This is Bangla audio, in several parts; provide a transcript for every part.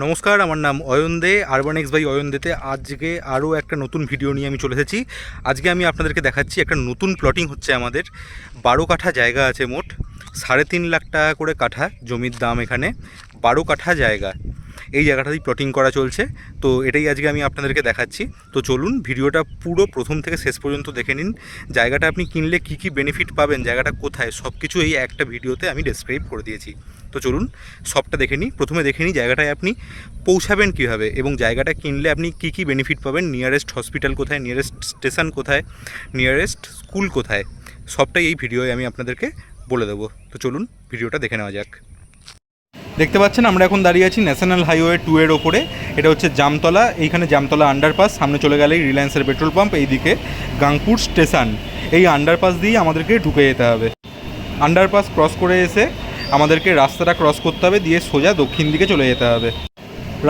নমস্কার, আমার নাম Ayan Dey urban X by Ayan দেতে আজকে আরও একটা নতুন ভিডিও নিয়ে আমি চলে এসেছি। আজকে আমি আপনাদেরকে দেখাচ্ছি একটা নতুন প্লটিং হচ্ছে আমাদের। বারো কাঠা জায়গা আছে মোট, সাড়ে তিন লাখ টাকা করে কাঠা জমির দাম এখানে। বারো কাঠা জায়গা। এই জায়গাটাতেই প্লটিং করা চলছে। তো এটাই আজকে আমি আপনাদেরকে দেখাচ্ছি। তো চলুন ভিডিওটা পুরো প্রথম থেকে শেষ পর্যন্ত দেখে নিন। জায়গাটা আপনি কিনলে কী কী বেনিফিট পাবেন, জায়গাটা কোথায় সব কিছু এই একটা ভিডিওতে আমি ডেসক্রাইব করে দিয়েছি। তো চলুন সবটা দেখে নিই। প্রথমে দেখে নিই জায়গাটায় আপনি পৌঁছাবেন কীভাবে এবং জায়গাটা কিনলে আপনি কী কী বেনিফিট পাবেন নিয়ারেস্ট হসপিটাল কোথায় নিয়ারেস্ট স্টেশন কোথায় নিয়ারেস্ট স্কুল কোথায়, সবটাই এই ভিডিওয় আমি আপনাদেরকে বলে দেবো। তো চলুন ভিডিওটা দেখে নেওয়া যাক। দেখতে পাচ্ছেন, আমরা এখন দাঁড়িয়ে আছি ন্যাশনাল হাইওয়ে টু এর ওপরে। এটা হচ্ছে জামতলা, এইখানে জামতলা আন্ডারপাস সামনে চলে গেলেই রিলায়েন্সের পেট্রোল পাম্প এইদিকে গাংপুর স্টেশন এই আন্ডারপাস দিয়েই আমাদেরকে ঢুকে যেতে হবে। আন্ডারপাস ক্রস করে এসে আমাদেরকে রাস্তাটা ক্রস করতে হবে, দিয়ে সোজা দক্ষিণ দিকে চলে যেতে হবে।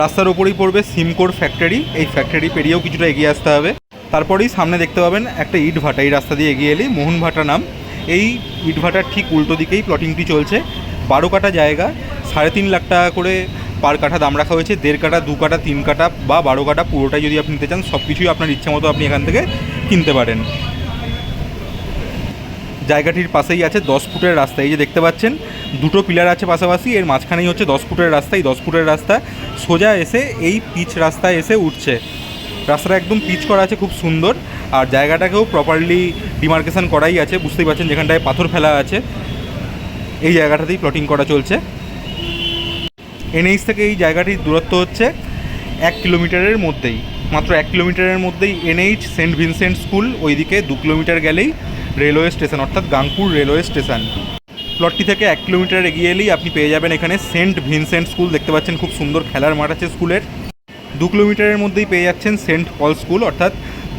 রাস্তার ওপরেই পড়বে সিমকোর ফ্যাক্টরি এই ফ্যাক্টরি পেরিয়েও কিছুটা এগিয়ে আসতে হবে। তারপরেই সামনে দেখতে পাবেন একটা ইট ভাটা, এই রাস্তা দিয়ে এগিয়ে এলেই মোহন ভাটা নাম। এই ইট ভাটার ঠিক উল্টো দিকেই প্লটিংটি চলছে। বারো কাটা জায়গা সাড়ে তিন লাখ টাকা করে পার কাঠা দাম রাখা হয়েছে। দেড় কাটা দু কাটা তিন কাটা বা বারো কাটা পুরোটাই যদি আপনি নিতে চান সব কিছুই আপনার ইচ্ছা মতো আপনি এখান থেকে কিনতে পারেন। জায়গাটির পাশেই আছে দশ ফুটের রাস্তা। এই যে দেখতে পাচ্ছেন, দুটো পিলার আছে পাশাপাশি। এর মাঝখানেই হচ্ছে দশ ফুটের রাস্তা এই দশ ফুটের রাস্তা সোজা এসে এই পিচ রাস্তায় এসে উঠছে। রাস্তাটা একদম পিচ করা আছে, খুব সুন্দর। আর জায়গাটাকেও প্রপারলি ডিমার্কেশন করাই আছে। বুঝতেই পারছেন, যেখানটায় পাথর ফেলা আছে, এই জায়গাটাতেই প্লটিং করা চলছে। এনএইচ থেকে এই জায়গাটির দূরত্ব হচ্ছে এক কিলোমিটারের মধ্যেই। মাত্র এক কিলোমিটারের মধ্যেই এনএইচ সেন্ট ভিনসেন্ট স্কুল ওইদিকে দু কিলোমিটার গেলেই রেলওয়ে স্টেশন, অর্থাৎ গাংপুর রেলওয়ে স্টেশন। প্লটটি থেকে এক কিলোমিটার এগিয়ে এলেই আপনি পেয়ে যাবেন এখানে সেন্ট ভিনসেন্ট স্কুল, দেখতে পাচ্ছেন খুব সুন্দর খেলার মাঠ আছে স্কুলের। দু কিলোমিটারের মধ্যেই পেয়ে যাচ্ছেন সেন্ট পল স্কুল, অর্থাৎ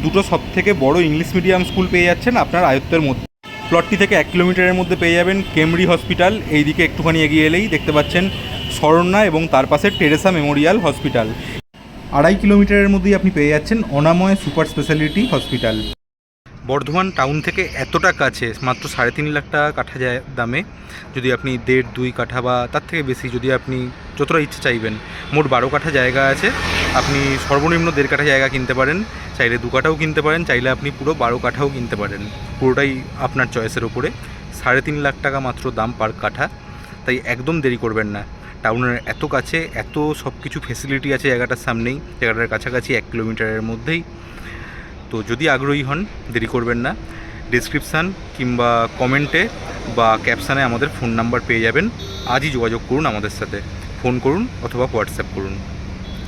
দুটো সব থেকে বড় ইংলিশ মিডিয়াম স্কুল পেয়ে যাচ্ছেন আপনার আয়ত্তের মধ্যে। প্লটটি থেকে এক কিলোমিটারের মধ্যে পেয়ে যাবেন কেমরি হসপিটাল। এইদিকে একটুখানি এগিয়ে এলেই দেখতে পাচ্ছেন স্বর্ণা এবং তার পাশে টেরেসা মেমোরিয়াল হসপিটাল। আড়াই কিলোমিটারের মধ্যেই আপনি পেয়ে যাচ্ছেন Anamay super specialty hospital. Bardhaman town থেকে এতটা কাছে, মাত্র সাড়ে তিন লাখ টাকা কাঠা যায় দামে। যদি আপনি দেড়, দুই কাঠা বা তার থেকে বেশি যদি আপনি যতটা ইচ্ছে চাইবেন, মোট বারো কাঠা জায়গা আছে। আপনি সর্বনিম্ন দেড় কাঠা জায়গা কিনতে পারেন, চাইলে দু কাঠাও কিনতে পারেন, চাইলে আপনি পুরো বারো কাঠাও কিনতে পারেন। পুরোটাই আপনার চয়েসের ওপরে সাড়ে তিন লাখ টাকা মাত্র দাম পার কাঠা। তাই একদম দেরি করবেন না। টাউনের এত কাছে এত সব কিছু ফেসিলিটি আছে জায়গাটার সামনেই। জায়গাটার কাছাকাছি এক কিলোমিটারের মধ্যেই। তো যদি আগ্রহী হন, দেরি করবেন না। ডিসক্রিপশান কিংবা কমেন্টে বা ক্যাপশানে আমাদের ফোন নাম্বার পেয়ে যাবেন। আজই যোগাযোগ করুন আমাদের সাথে। ফোন করুন অথবা হোয়াটসঅ্যাপ করুন।